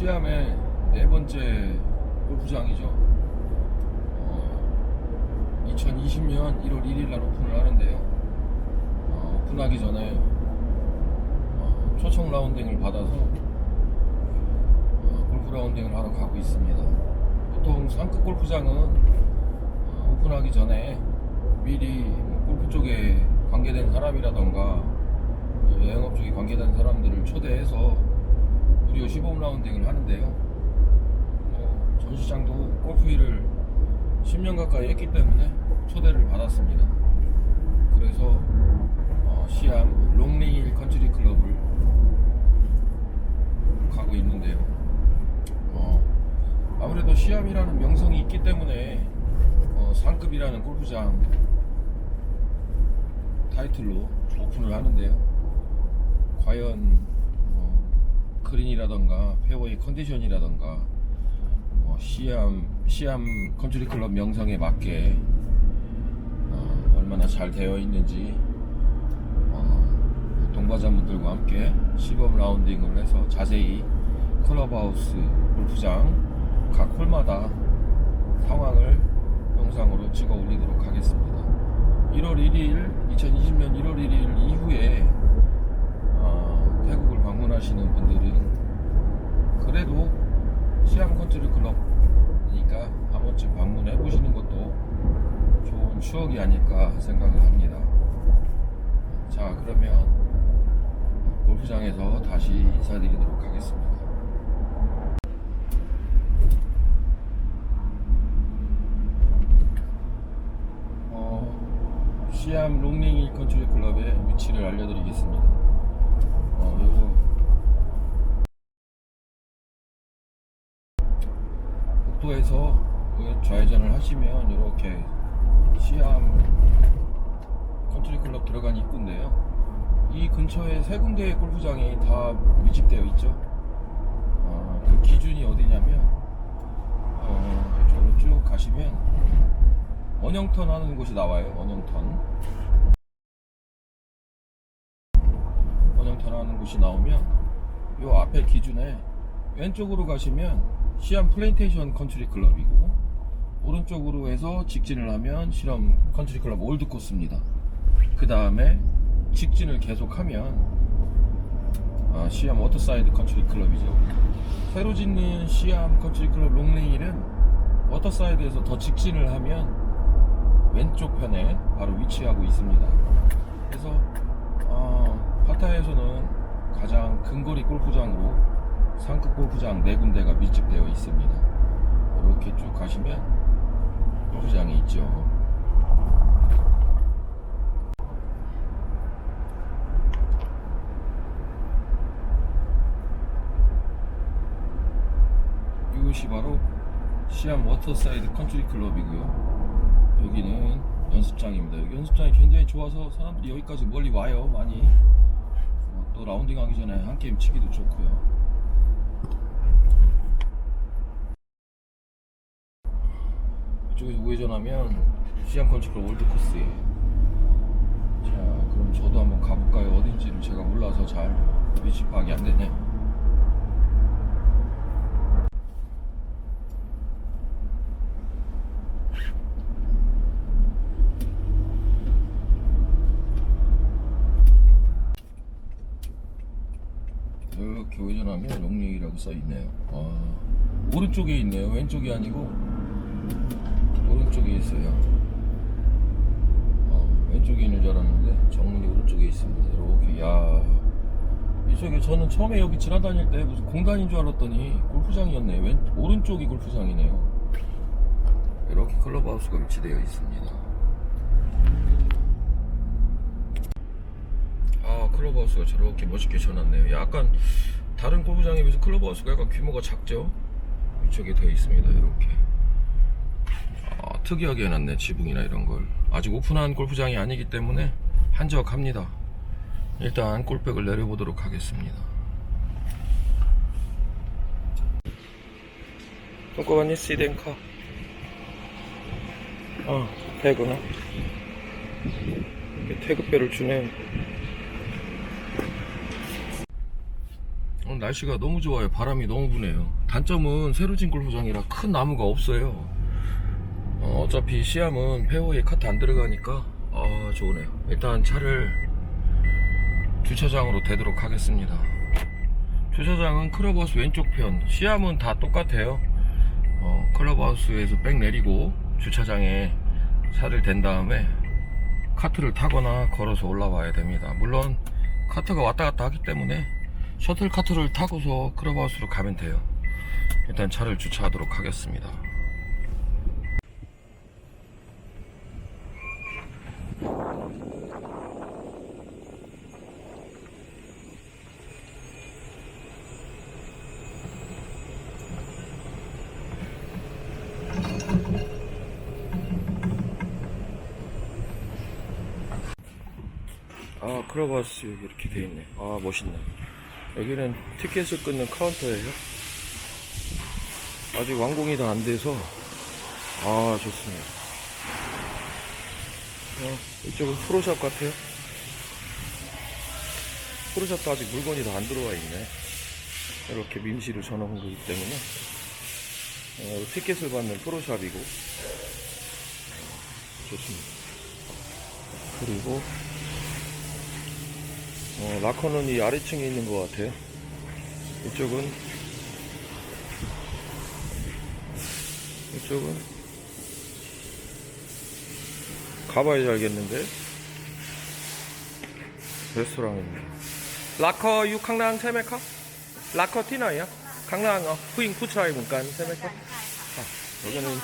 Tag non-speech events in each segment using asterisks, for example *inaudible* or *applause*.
시암의 네 번째 골프장이죠. 어, 2020년 1월 1일 날 오픈을 하는데요. 어, 오픈하기 전에 어, 초청 라운딩을 받아서 어, 골프 라운딩을 하러 가고 있습니다. 보통 상급 골프장은 어, 오픈하기 전에 미리 뭐 골프 쪽에 관계된 사람이라던가 또 여행업 쪽에 관계된 사람들을 초대해서 무료 시범 라운딩을 하는데요. 뭐 전시장도 골프 일을 10년 가까이 했기 때문에 초대를 받았습니다. 그래서 어, 시암 롱레일 컨트리 클럽을 가고 있는데요. 어, 아무래도 시암이라는 명성이 있기 때문에 어, 상급이라는 골프장 타이틀로 오픈을 하는데요. 과연 어, 그린이라던가 페어웨이 컨디션이라던가 어, 시암 시암 컨트리 클럽 명성에 맞게 어, 얼마나 잘 되어 있는지 어, 동반자분들과 함께 시범 라운딩을 해서 자세히 클럽하우스 골프장 각 홀마다 상황을 영상으로 찍어 올리도록 하겠습니다. 1월 1일 2020년 1월 1일 이후에 어, 방문하시는 분들은 그래도 시암 컨트리 클럽이니까 한 번쯤 방문해 보시는 것도 좋은 추억이 아닐까 생각을 합니다. 자 그러면 골프장에서 다시 인사드리도록 하겠습니다. 어, 시암 롱링 컨트리 클럽의 위치를 알려드리겠습니다. 어, 복도에서 그 좌회전을 하시면 이렇게 시암 컨트리 클럽 들어간 입구인데요. 이 근처에 세 군데의 골프장이 다 밀집되어 있죠. 어, 그 기준이 어디냐면 어, 이쪽으로 쭉 가시면 원형턴 하는 곳이 나와요. 원형턴. 원형턴 하는 곳이 나오면 요 앞에 기준에 왼쪽으로 가시면 시암 플레인테이션 컨트리 클럽이고 오른쪽으로 해서 직진을 하면 실험 컨트리 클럽 올드 코스입니다. 그 다음에 직진을 계속하면 아, 시암 워터사이드 컨트리 클럽이죠. 새로 짓는 시암 컨트리 클럽 롱레일은 워터사이드에서 더 직진을 하면 왼쪽 편에 바로 위치하고 있습니다. 그래서 어, 파타야에서는 가장 근거리 골프장으로 상급 골프장 네 군데가 밀집되어 있습니다. 이렇게 쭉 가시면 골프장이 있죠. 이곳이 바로 시암 워터사이드 컨트리 클럽이고요. 여기는 연습장입니다. 여기 연습장이 굉장히 좋아서 사람들이 여기까지 멀리 와요. 많이 어, 또 라운딩 하기 전에 한 게임 치기도 좋고요. 이쪽에서 우회전하면 컨트리 클럽 올드 코스예요. 자, 그럼 저도 한번 가볼까요? 어딘지를 제가 몰라서 잘 위치 파악이 안 되네. 이렇게 우회전하면 용리라고 써 있네요. 아, 오른쪽에 있네요. 왼쪽이 아니고 오른쪽에 있어요. 어, 왼쪽에 있는 줄 알았는데 정문이 오른쪽에 있습니다. 이렇게 야 이쪽에 저는 처음에 여기 지나다닐 때 무슨 공간인 줄 알았더니 골프장이었네요. 왼 오른쪽이 골프장이네요. 이렇게 클럽하우스가 위치되어 있습니다. 아 클럽하우스가 저렇게 멋있게 쳐놨네요. 약간 다른 골프장에 비해서 클럽하우스가 약간 규모가 작죠? 이쪽에 되어 있습니다. 이렇게. 아, 특이하게 해놨네 지붕이나 이런 걸 아직 오픈한 골프장이 아니기 때문에 한적합니다 일단 골백을 내려보도록 하겠습니다 손꼽았니 시덴카 어 태그나 태그배를 주네 어, 날씨가 너무 좋아요. 바람이 너무 부네요. 단점은 세로진굴 호장이라 큰 나무가 없어요. 어, 어차피 시암은 페어에 카트 안 들어가니까 아 좋으네요. 일단 차를 주차장으로 대도록 하겠습니다. 주차장은 클럽하우스 왼쪽 편, 시암은 다 똑같아요. 어, 클럽하우스에서 백 내리고 주차장에 차를 댄 다음에 카트를 타거나 걸어서 올라와야 됩니다. 물론 카트가 왔다 갔다 하기 때문에 셔틀 카트를 타고서 클럽하우스로 가면 돼요. 일단 차를 주차하도록 하겠습니다. 아 여기 이렇게 돼 있네. 아 멋있네. 여기는 티켓을 끊는 카운터예요. 아직 완공이 다 안 돼서 아 좋습니다. 어, 이쪽은 프로샵 같아요. 프로샵도 아직 물건이 다 안 들어와 있네. 이렇게 민시를 전화한 거기 때문에 어, 티켓을 받는 프로샵이고 좋습니다. 그리고 어, 라커는 이 아래층에 있는 것 같아요. 이쪽은 이쪽은 가봐야 알겠는데 레스토랑입니다. 라커 유 강낭 세메카? 라커 티나야? 강낭 어 후잉 푸차이 문간 세메카? 아, 여기는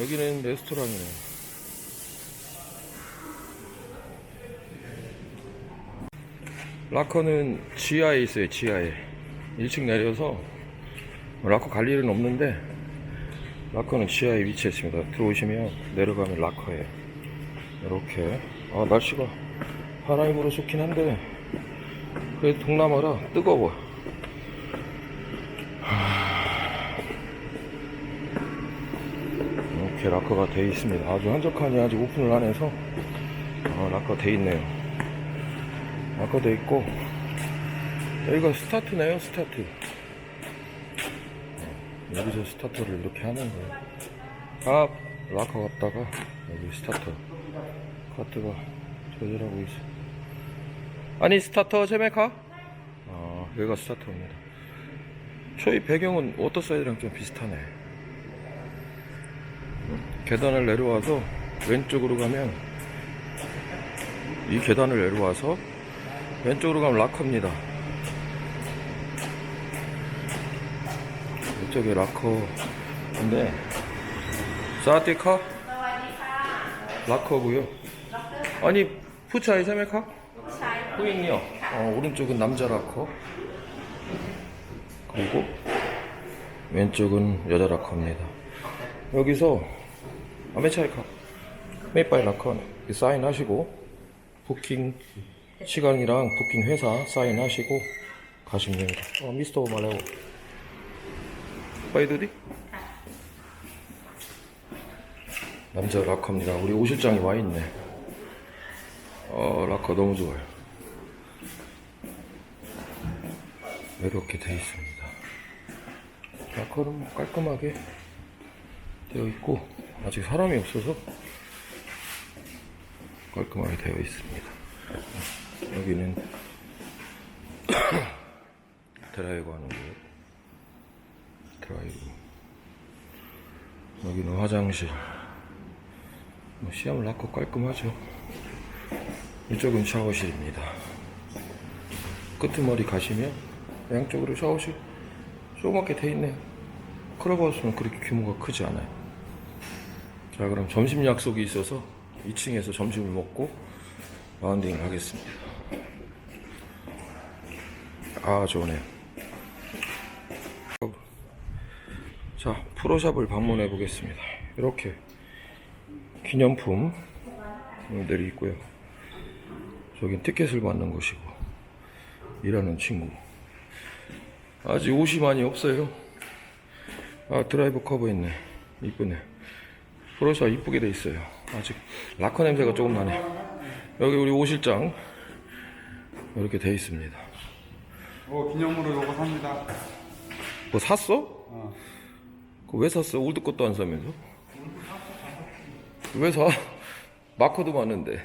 여기는 레스토랑이네요. 라커는 지하에 있어요, 지하에. 1층 내려서 라커 갈 일은 없는데 라커는 지하에 위치했습니다. 들어오시면 내려가면 라커에 이렇게 아 날씨가 불어 좋긴 한데 그래도 동남아라 뜨거워. 하... 이렇게 라커가 돼 있습니다. 아주 한적하니 아직 오픈을 안 해서 어, 라커 돼 있네요. 아까 돼 있고. 여기가 스타트네요 스타트. 여기서 스타트를 이렇게 하는 거예요. 아 락커 갔다가 여기 스타터. 카트가 조절하고 있어. 아니 스타터 제메카? 아 여기가 스타터입니다. 초이 배경은 워터사이드랑 좀 비슷하네. 계단을 내려와서 왼쪽으로 가면 이 계단을 내려와서 왼쪽으로 가면 락커입니다. 이쪽에 락커인데 사티카 락커고요. 아니 푸차이 세메카? 후잉이요. 어, 오른쪽은 남자 락커. 그리고 왼쪽은 여자 락커입니다. 여기서 아메차이카 메이빠이 락커 사인하시고 부킹 시간이랑 부킹 회사 사인하시고 가시면 됩니다. 어, 미스터 말레오. 파이드디? 남자 락커입니다. 우리 오 실장이 와 있네. 어, 락커 너무 좋아요. 이렇게 돼 있습니다. 락커는 깔끔하게 되어 있고 아직 사람이 없어서 깔끔하게 되어 있습니다. 여기는 *coughs* 드라이브 하는 곳. 드라이브. 여기는 화장실. 뭐 시야를 낳고 깔끔하죠. 이쪽은 샤워실입니다. 끄트머리 가시면 양쪽으로 샤워실 조그맣게 돼 있네요 클럽하우스는 그렇게 규모가 크지 않아요. 자 그럼 점심 약속이 있어서 2층에서 점심을 먹고 라운딩 하겠습니다. 아, 좋네요. 자, 프로샵을 방문해 보겠습니다. 이렇게 기념품들이 있고요. 저긴 티켓을 받는 곳이고, 일하는 친구. 아직 옷이 많이 없어요. 아, 드라이버 커버 있네. 이쁘네. 프로샵 이쁘게 돼 있어요. 아직 라커 냄새가 조금 나네. 여기 우리 오실장 이렇게 돼 있습니다. 어, 기념으로 요거 삽니다. 뭐 샀어? 어. 그거 왜 샀어? 올드 것도 안 사면서? 왜 사? 마커도 많은데.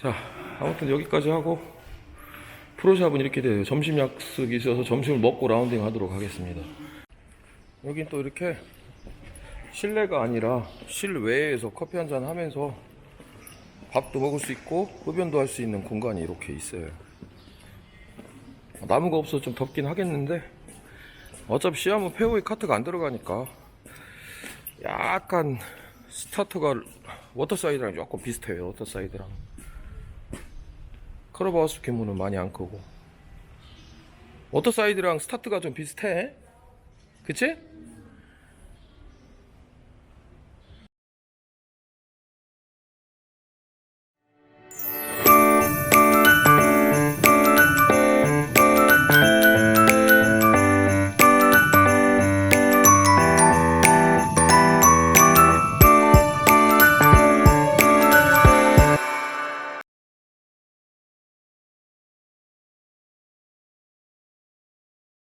자, 아무튼 여기까지 하고 프로샵은 이렇게 돼요. 점심 약속이 있어서 점심을 먹고 라운딩 하도록 하겠습니다. 여긴 또 이렇게 실내가 아니라 실외에서 커피 한 잔 하면서 밥도 먹을 수 있고 흡연도 할 수 있는 공간이 이렇게 있어요. 나무가 없어서 좀 덥긴 하겠는데 어차피 시험은 페어웨이 카트가 안 들어가니까 약간 스타트가 워터사이드랑 조금 비슷해요 워터사이드랑. 크로바우스 규모는 많이 안 크고. 워터사이드랑 스타트가 좀 비슷해. 그치?